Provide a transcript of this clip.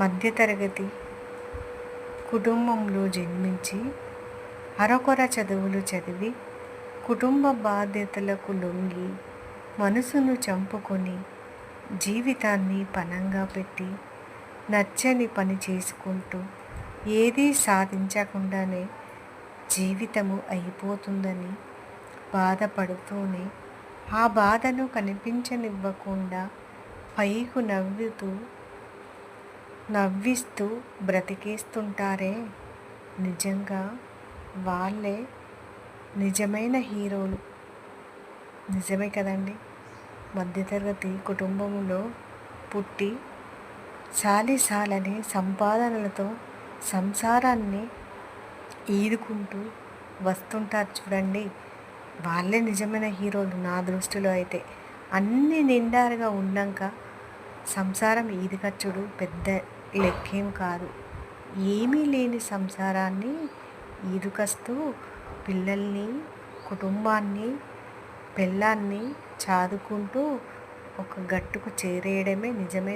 మధ్యతరగతి కుటుంబంలో జన్మించి అరకొర చదువులు చదివి కుటుంబ బాధ్యతలకు లొంగి మనసును చంపుకొని జీవితాన్ని పణంగా పెట్టి నచ్చని పని చేసుకుంటూ ఏదీ సాధించకుండానే జీవితము అయిపోతుందని బాధపడుతూనే ఆ బాధను కనిపించనివ్వకుండా పైకు నవ్వుతూ నవ్విస్తూ బ్రతికేస్తుంటారే. నిజంగా వాళ్ళే నిజమైన హీరోలు. నిజమే కదండి. మధ్యతరగతి కుటుంబంలో పుట్టి చాలీసాలని సంపాదనలతో సంసారాన్ని ఈదుకుంటూ వస్తుంటారు చూడండి. వాళ్ళే నిజమైన హీరోలు నా దృష్టిలో అయితే. అన్ని నిండారుగా ఉన్నాక సంసారం ఈదికచ్చుడు పెద్ద లెక్కేం కాదు. ఏమీ లేని సంసారాన్ని ఈదుకస్తూ పిల్లల్ని కుటుంబాన్ని పెళ్ళాన్ని చాదుకుంటూ ఒక గట్టుకు చేరేయడమే నిజమైన